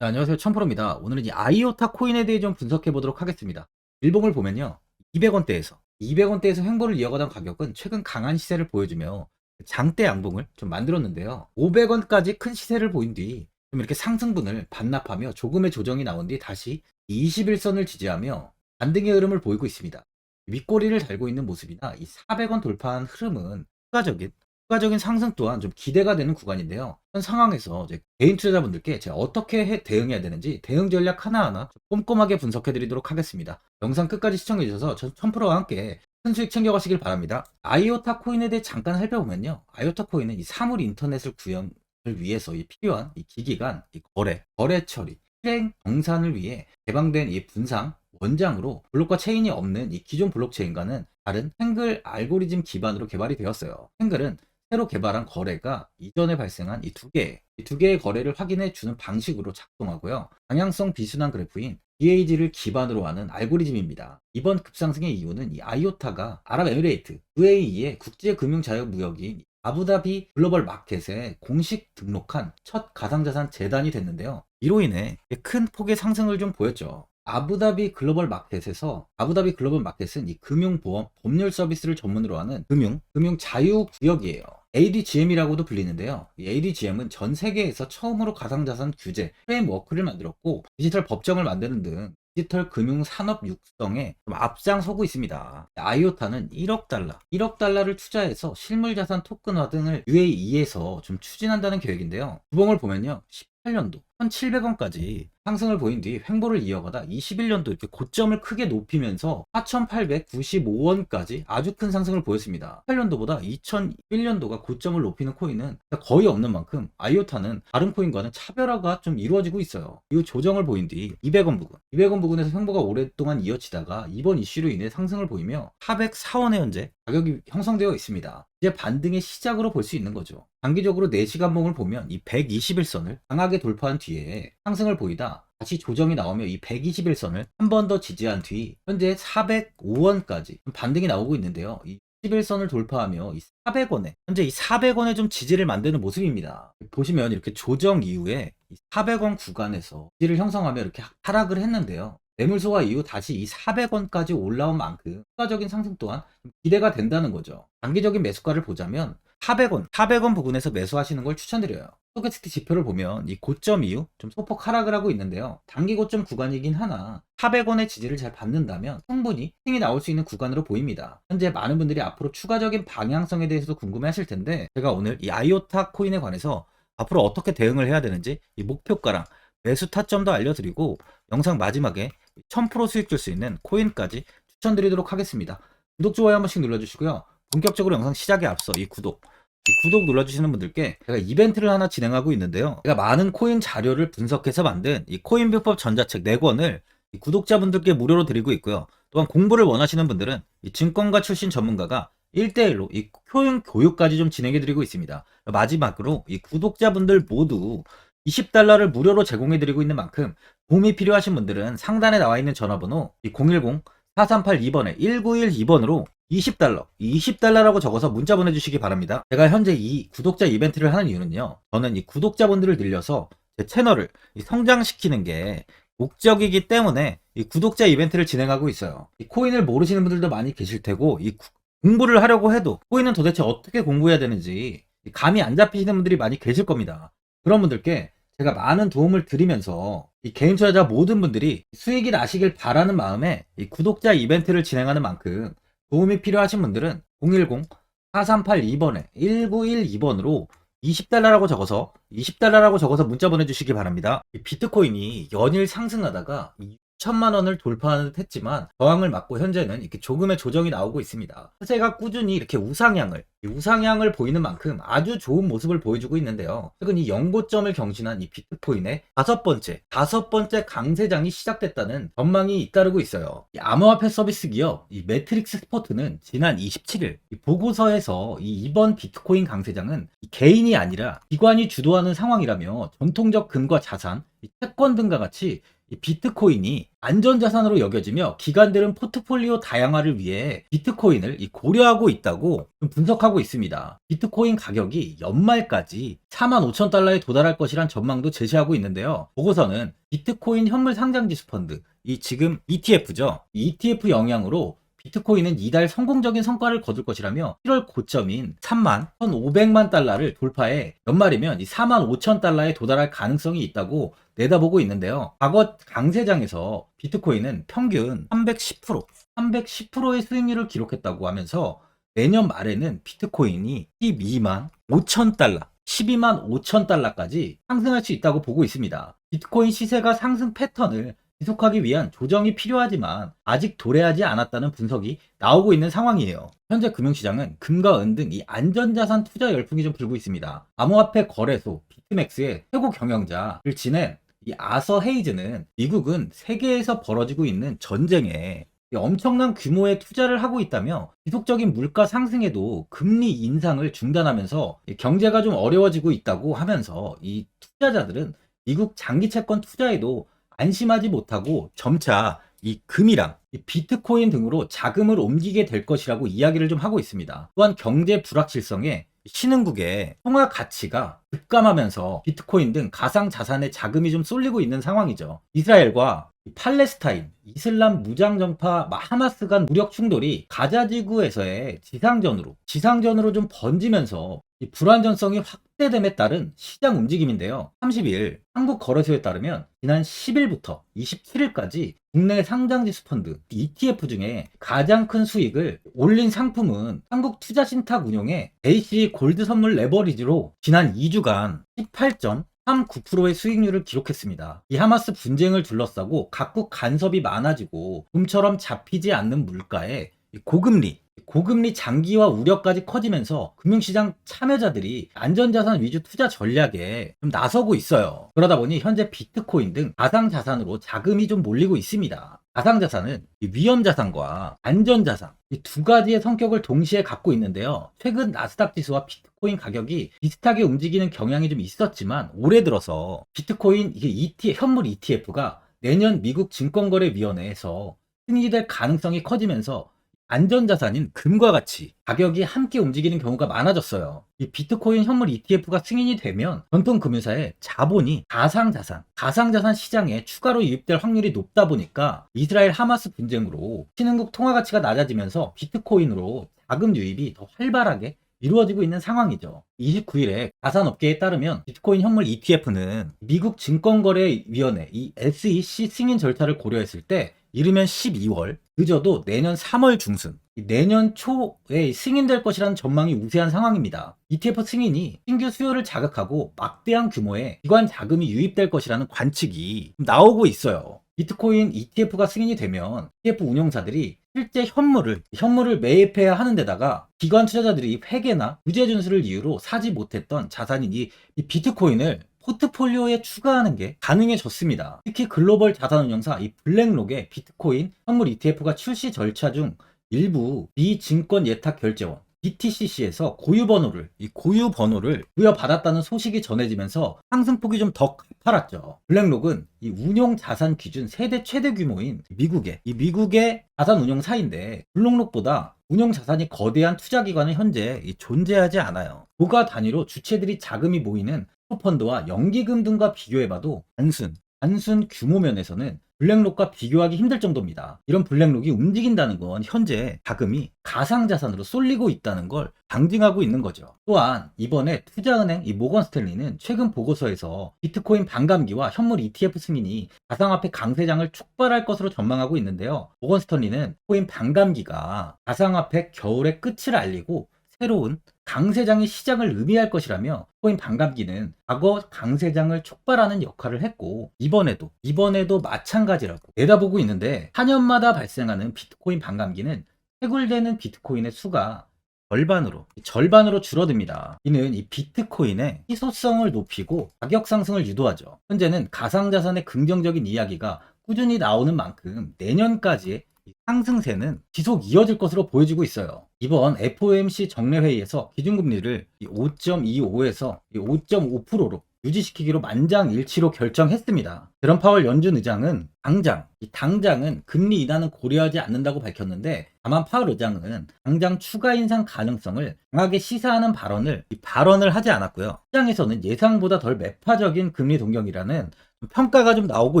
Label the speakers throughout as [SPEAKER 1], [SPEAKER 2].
[SPEAKER 1] 네, 안녕하세요. 천프로입니다. 오늘은 이 아이오타 코인에 대해 좀 분석해 보도록 하겠습니다. 일봉을 보면요. 200원대에서 200원대에서 횡보를 이어가던 가격은 최근 강한 시세를 보여주며 장대 양봉을 좀 만들었는데요. 500원까지 큰 시세를 보인 뒤 좀 이렇게 상승분을 반납하며 조금의 조정이 나온 뒤 다시 21선을 지지하며 반등의 흐름을 보이고 있습니다. 윗꼬리를 달고 있는 모습이나 이 400원 돌파한 흐름은 추가적인 추가적인 상승 또한 좀 기대가 되는 구간인데요. 현 상황에서 개인 투자자분들께 제가 어떻게 해- 대응해야 되는지 대응 전략 하나하나 좀 꼼꼼하게 분석해 드리도록 하겠습니다. 영상 끝까지 시청해 주셔서 전 천프로와 함께 큰 수익 챙겨가시길 바랍니다. 아이오타 코인에 대해 잠깐 살펴보면요. 아이오타 코인은 이 사물 인터넷을 구현을 위해서 이 필요한 이 기기간, 이 거래, 거래 처리, 실행 정산을 위해 개방된 이 분상 원장으로 블록과 체인이 없는 이 기존 블록체인과는 다른 행글 알고리즘 기반으로 개발이 되었어요. 행글은 새로 개발한 거래가 이전에 발생한 이 두 개, 이 두 개의 거래를 확인해 주는 방식으로 작동하고요. 방향성 비순환 그래프인 DAG를 기반으로 하는 알고리즘입니다. 이번 급상승의 이유는 이 아이오타가 아랍에미레이트, UAE의 국제금융자유무역인 아부다비 글로벌 마켓에 공식 등록한 첫 가상자산 재단이 됐는데요. 이로 인해 큰 폭의 상승을 좀 보였죠. 아부다비 글로벌 마켓에서 아부다비 글로벌 마켓은 이 금융보험 법률 서비스를 전문으로 하는 금융 금융 자유 구역이에요. ADGM이라고도 불리는데요. 이 ADGM은 전 세계에서 처음으로 가상자산 규제 프레임워크를 만들었고 디지털 법정을 만드는 등 디지털 금융 산업 육성에 좀 앞장서고 있습니다. 아이오타는 1억 달러, 1억 달러를 투자해서 실물 자산 토큰화 등을 UAE에서 좀 추진한다는 계획인데요. 주봉을 보면요. 18년도 1,700원까지 상승을 보인 뒤 횡보를 이어가다 21년도 이렇게 고점을 크게 높이면서 4,895원까지 아주 큰 상승을 보였습니다. 8년도보다 2001년도가 고점을 높이는 코인은 거의 없는 만큼 아이오타는 다른 코인과는 차별화가 좀 이루어지고 있어요. 이후 조정을 보인 뒤 200원 부근, 200원 부근에서 횡보가 오랫동안 이어지다가 이번 이슈로 인해 상승을 보이며 404원에 현재 가격이 형성되어 있습니다. 이제 반등의 시작으로 볼 수 있는 거죠. 단기적으로 4시간 봉을 보면 이 121선을 강하게 돌파한 뒤에 상승을 보이다 다시 조정이 나오며 이 121선을 한 번 더 지지한 뒤 현재 405원까지 반등이 나오고 있는데요. 이 11선을 돌파하며 이 400원에 현재 이 400원에 좀 지지를 만드는 모습입니다. 보시면 이렇게 조정 이후에 이 400원 구간에서 지지를 형성하며 이렇게 하락을 했는데요. 매물 소화 이후 다시 이 400원까지 올라온 만큼 추가적인 상승 또한 기대가 된다는 거죠. 단기적인 매수가를 보자면 400원, 400원 부근에서 매수하시는 걸 추천드려요. 스토캐스틱 지표를 보면 이 고점 이후 좀 소폭 하락을 하고 있는데요. 단기 고점 구간이긴 하나 400원의 지지를 잘 받는다면 충분히 힘이 나올 수 있는 구간으로 보입니다. 현재 많은 분들이 앞으로 추가적인 방향성에 대해서도 궁금해 하실 텐데 제가 오늘 이 아이오타 코인에 관해서 앞으로 어떻게 대응을 해야 되는지 이 목표가랑 매수 타점도 알려드리고 영상 마지막에 1000% 수익 줄 수 있는 코인까지 추천드리도록 하겠습니다. 구독, 좋아요 한 번씩 눌러주시고요. 본격적으로 영상 시작에 앞서 이 구독, 이 구독 눌러주시는 분들께 제가 이벤트를 하나 진행하고 있는데요. 제가 많은 코인 자료를 분석해서 만든 이 코인 비법 전자책 4권을 이 구독자분들께 무료로 드리고 있고요. 또한 공부를 원하시는 분들은 이 증권가 출신 전문가가 1대1로 이 효용 교육까지 좀 진행해 드리고 있습니다. 마지막으로 이 구독자분들 모두 20달러를 무료로 제공해 드리고 있는 만큼 도움이 필요하신 분들은 상단에 나와 있는 전화번호 010-4382번에 1912번으로 20달러, 20달러라고 적어서 문자 보내주시기 바랍니다. 제가 현재 이 구독자 이벤트를 하는 이유는요. 저는 이 구독자분들을 늘려서 제 채널을 이 성장시키는 게 목적이기 때문에 이 구독자 이벤트를 진행하고 있어요. 이 코인을 모르시는 분들도 많이 계실 테고 이 구- 공부를 하려고 해도 코인은 도대체 어떻게 공부해야 되는지 감이 안 잡히시는 분들이 많이 계실 겁니다. 그런 분들께 제가 많은 도움을 드리면서 이 개인 투자자 모든 분들이 수익이 나시길 바라는 마음에 이 구독자 이벤트를 진행하는 만큼 도움이 필요하신 분들은 010-4382번에 1912번으로 20달러라고 적어서 20달러라고 적어서 문자 보내주시기 바랍니다. 이 비트코인이 연일 상승하다가 6 천만 원을 돌파하는 듯 했지만 저항을 맞고 현재는 이렇게 조금의 조정이 나오고 있습니다. 차세가 꾸준히 이렇게 우상향을 이 우상향을 보이는 만큼 아주 좋은 모습을 보여주고 있는데요. 최근 이 연고점을 경신한 이 비트코인의 다섯 번째 다섯 번째 강세장이 시작됐다는 전망이 잇따르고 있어요. 이 암호화폐 서비스 기업 이 매트릭스 스포트는 지난 27일 이 보고서에서 이 이번 비트코인 강세장은 이 개인이 아니라 기관이 주도하는 상황이라며 전통적 금과 자산, 이 채권 등과 같이 이 비트코인이 안전자산으로 여겨지며 기관들은 포트폴리오 다양화를 위해 비트코인을 이 고려하고 있다고 좀 분석하고 있습니다. 비트코인 가격이 연말까지 4만 5천 달러에 도달할 것이란 전망도 제시하고 있는데요. 보고서는 비트코인 현물 상장지수 펀드, 이 지금 ETF죠. 이 ETF 영향으로 비트코인은 이달 성공적인 성과를 거둘 것이라며 7월 고점인 3만 1,500만 달러를 돌파해 연말이면 이 4만 5천 달러에 도달할 가능성이 있다고 내다보고 있는데요. 과거 강세장에서 비트코인은 평균 310%, 310%의 수익률을 기록했다고 하면서 내년 말에는 비트코인이 12만 5천 달러, 12만 5천 달러까지 상승할 수 있다고 보고 있습니다. 비트코인 시세가 상승 패턴을 지속하기 위한 조정이 필요하지만 아직 도래하지 않았다는 분석이 나오고 있는 상황이에요. 현재 금융시장은 금과 은 등 이 안전자산 투자 열풍이 좀 불고 있습니다. 암호화폐 거래소 비트맥스의 최고 경영자를 지낸 이 아서 헤이즈는 미국은 세계에서 벌어지고 있는 전쟁에 이 엄청난 규모의 투자를 하고 있다며 지속적인 물가 상승에도 금리 인상을 중단하면서 이 경제가 좀 어려워지고 있다고 하면서 이 투자자들은 미국 장기 채권 투자에도 안심하지 못하고 점차 이 금이랑 이 비트코인 등으로 자금을 옮기게 될 것이라고 이야기를 좀 하고 있습니다. 또한 경제 불확실성에 신흥국의 통화 가치가 급감하면서 비트코인 등 가상 자산의 자금이 좀 쏠리고 있는 상황이죠. 이스라엘과 이 팔레스타인, 이슬람 무장정파 하마스 간 무력 충돌이 가자 지구에서의 지상전으로 지상전으로 좀 번지면서 이 불안전성이 확대됨에 따른 시장 움직임인데요. 30일 한국 거래소에 따르면 지난 10일부터 27일까지 국내 상장지수 펀드 ETF 중에 가장 큰 수익을 올린 상품은 한국 투자신탁 운용의 AC 골드 선물 레버리지로 지난 2주간 18점 3.9%의 수익률을 기록했습니다. 이 하마스 분쟁을 둘러싸고 각국 간섭이 많아지고 봄처럼 잡히지 않는 물가에 이 고금리, 고금리 장기화 우려까지 커지면서 금융시장 참여자들이 안전자산 위주 투자 전략에 좀 나서고 있어요. 그러다 보니 현재 비트코인 등 가상자산으로 자금이 좀 몰리고 있습니다. 가상자산은 이 위험자산과 안전자산 이 두 가지의 성격을 동시에 갖고 있는데요. 최근 나스닥 지수와 비트코인 가격이 비슷하게 움직이는 경향이 좀 있었지만 올해 들어서 비트코인 이게 ETF, 현물 ETF가 내년 미국 증권거래위원회에서 승인될 가능성이 커지면서 안전자산인 금과 같이 가격이 함께 움직이는 경우가 많아졌어요. 이 비트코인 현물 ETF가 승인이 되면 전통 금융사의 자본이 가상자산, 가상자산 시장에 추가로 유입될 확률이 높다 보니까 이스라엘 하마스 분쟁으로 신흥국 통화 가치가 낮아지면서 비트코인으로 자금 유입이 더 활발하게 이루어지고 있는 상황이죠. 29일에 가산업계에 따르면 비트코인 현물 ETF는 미국 증권거래위원회 이 SEC 승인 절차를 고려했을 때 이르면 12월, 늦어도 내년 3월 중순, 내년 초에 승인될 것이라는 전망이 우세한 상황입니다. ETF 승인이 신규 수요를 자극하고 막대한 규모의 기관 자금이 유입될 것이라는 관측이 나오고 있어요. 비트코인 ETF가 승인이 되면 ETF 운용사들이 실제 현물을 현물을 매입해야 하는 데다가 기관 투자자들이 회계나 부재 준수를 이유로 사지 못했던 자산인 이, 이 비트코인을 포트폴리오에 추가하는 게 가능해졌습니다. 특히 글로벌 자산운용사 이 블랙록의 비트코인 현물 ETF가 출시 절차 중 일부 비증권 예탁 결제원 BTCC에서 고유 번호를 이 고유 번호를 부여받았다는 소식이 전해지면서 상승폭이 좀 더 가팔았죠. 블랙록은 이 운용 자산 기준 세대 최대 규모인 미국의 이 미국의 자산 운용사인데 블록록보다 운용 자산이 거대한 투자 기관은 현재 존재하지 않아요. 고가 단위로 주체들이 자금이 모이는 펀드와 연기금 등과 비교해봐도 단순, 단순 규모 면에서는 블랙록과 비교하기 힘들 정도입니다. 이런 블랙록이 움직인다는 건 현재 자금이 가상자산으로 쏠리고 있다는 걸 방증하고 있는 거죠. 또한 이번에 투자은행 이 모건 스탠리는 최근 보고서에서 비트코인 반감기와 현물 ETF 승인이 가상화폐 강세장을 축발할 것으로 전망하고 있는데요. 모건 스탠리는 코인 반감기가 가상화폐 겨울의 끝을 알리고 새로운 강세장의 시작을 의미할 것이라며 코인 반감기는 과거 강세장을 촉발하는 역할을 했고 이번에도 이번에도 마찬가지라고 내다보고 있는데 4년마다 발생하는 비트코인 반감기는 해굴되는 비트코인의 수가 절반으로 절반으로 줄어듭니다. 이는 이 비트코인의 희소성을 높이고 가격 상승을 유도하죠. 현재는 가상자산의 긍정적인 이야기가 꾸준히 나오는 만큼 내년까지의 상승세는 지속 이어질 것으로 보여지고 있어요. 이번 FOMC 정례회의에서 기준금리를 5.25에서 5.5%로 유지시키기로 만장일치로 결정했습니다. 제롬 파월 연준 의장은 당장, 이 당장은 금리 인하는 고려하지 않는다고 밝혔는데 다만 파월 의장은 당장 추가 인상 가능성을 강하게 시사하는 발언을 이 발언을 하지 않았고요. 시장에서는 예상보다 덜 매파적인 금리 동경이라는 평가가 좀 나오고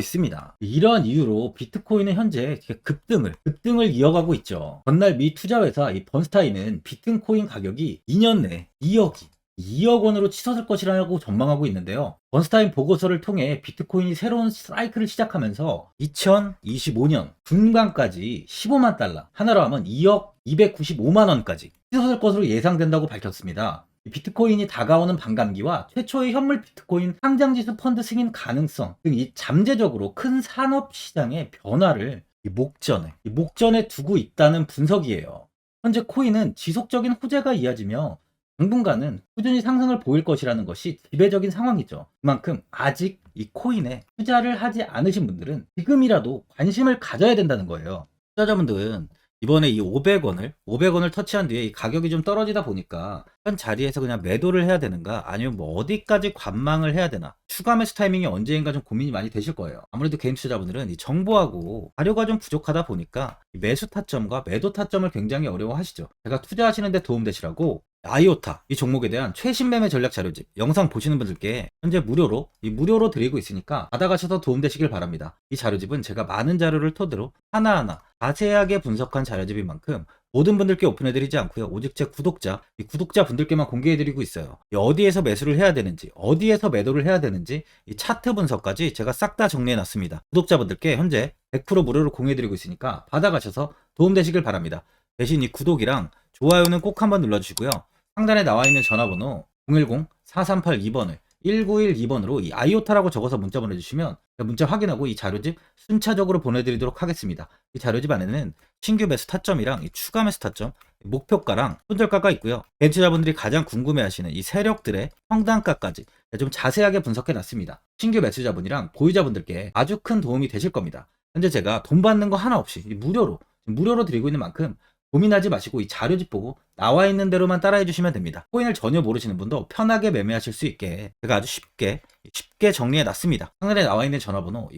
[SPEAKER 1] 있습니다. 이러한 이유로 비트코인은 현재 급등을 급등을 이어가고 있죠. 전날 미 투자회사 이 번스타인은 비트코인 가격이 2년 내 2억이 2억 원으로 치솟을 것이라고 전망하고 있는데요. 번스타인 보고서를 통해 비트코인이 새로운 사이클을 시작하면서 2025년 중반까지 15만 달러, 하나로 하면 2억 295만 원까지 치솟을 것으로 예상된다고 밝혔습니다. 이 비트코인이 다가오는 반감기와 최초의 현물 비트코인 상장지수 펀드 승인 가능성 등 이 잠재적으로 큰 산업 시장의 변화를 이 목전에 이 목전에 두고 있다는 분석이에요. 현재 코인은 지속적인 호재가 이어지며 당분간은 꾸준히 상승을 보일 것이라는 것이 지배적인 상황이죠. 그만큼 아직 이 코인에 투자를 하지 않으신 분들은 지금이라도 관심을 가져야 된다는 거예요. 투자자분들은 이번에 이 500원을 500원을 터치한 뒤에 이 가격이 좀 떨어지다 보니까 현 자리에서 그냥 매도를 해야 되는가? 아니면 뭐 어디까지 관망을 해야 되나? 추가 매수 타이밍이 언제인가 좀 고민이 많이 되실 거예요. 아무래도 개인 투자자분들은 이 정보하고 자료가 좀 부족하다 보니까 이 매수 타점과 매도 타점을 굉장히 어려워하시죠. 제가 투자하시는데 도움되시라고 아이오타 이 종목에 대한 최신 매매 전략 자료집 영상 보시는 분들께 현재 무료로 이 무료로 드리고 있으니까 받아가셔서 도움되시길 바랍니다. 이 자료집은 제가 많은 자료를 토대로 하나하나 자세하게 분석한 자료집인 만큼 모든 분들께 오픈해드리지 않고요. 오직 제 구독자, 이 구독자 분들께만 공개해드리고 있어요. 이 어디에서 매수를 해야 되는지, 어디에서 매도를 해야 되는지, 이 차트 분석까지 제가 싹 다 정리해놨습니다. 구독자분들께 현재 100% 무료로 공유해드리고 있으니까 받아가셔서 도움되시길 바랍니다. 대신 이 구독이랑 좋아요는 꼭 한번 눌러주시고요. 상단에 나와 있는 전화번호 010-4382번을 1912번으로 이 아이오타라고 적어서 문자 보내주시면 문자 확인하고 이 자료집 순차적으로 보내드리도록 하겠습니다. 이 자료집 안에는 신규 매수 타점이랑 이 추가 매수 타점, 목표가랑 손절가가 있고요. 벤처자분들이 가장 궁금해하시는 이 세력들의 평단가까지 좀 자세하게 분석해 놨습니다. 신규 매수자분이랑 보유자분들께 아주 큰 도움이 되실 겁니다. 현재 제가 돈 받는 거 하나 없이 무료로 무료로 드리고 있는 만큼 고민하지 마시고 이 자료집 보고 나와 있는 대로만 따라해 주시면 됩니다. 코인을 전혀 모르시는 분도 편하게 매매하실 수 있게 제가 아주 쉽게 쉽게 정리해 놨습니다. 상단에 나와 있는 전화번호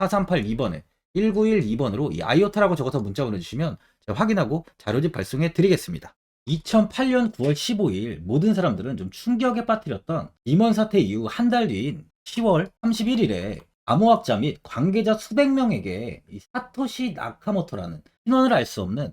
[SPEAKER 1] 010-4382번에 1912번으로 이 아이오타라고 적어서 문자 보내주시면 제가 확인하고 자료집 발송해 드리겠습니다. 2008년 9월 15일 모든 사람들은 좀 충격에 빠뜨렸던 임원 사태 이후 한 달 뒤인 10월 31일에 암호학자 및 관계자 수백 명에게 이 사토시 나카모토라는 신원을 알 수 없는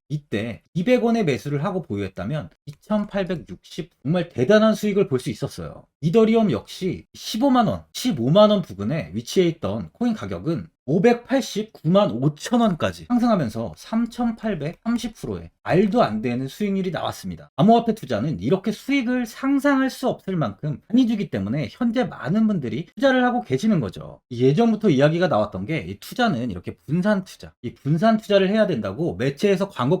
[SPEAKER 1] 이때 200원의 매수를 하고 보유했다면 2,860 정말 대단한 수익을 볼 수 있었어요. 이더리움 역시 15만원, 15만원 부근에 위치해 있던 코인 가격은 589만 5천원까지 상승하면서 3,830%의 말도 안 되는 수익률이 나왔습니다. 암호화폐 투자는 이렇게 수익을 상상할 수 없을 만큼 많이 주기 때문에 현재 많은 분들이 투자를 하고 계시는 거죠. 예전부터 이야기가 나왔던 게이 투자는 이렇게 분산 투자, 이 분산 투자를 해야 된다고 매체에서 광고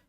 [SPEAKER 1] 이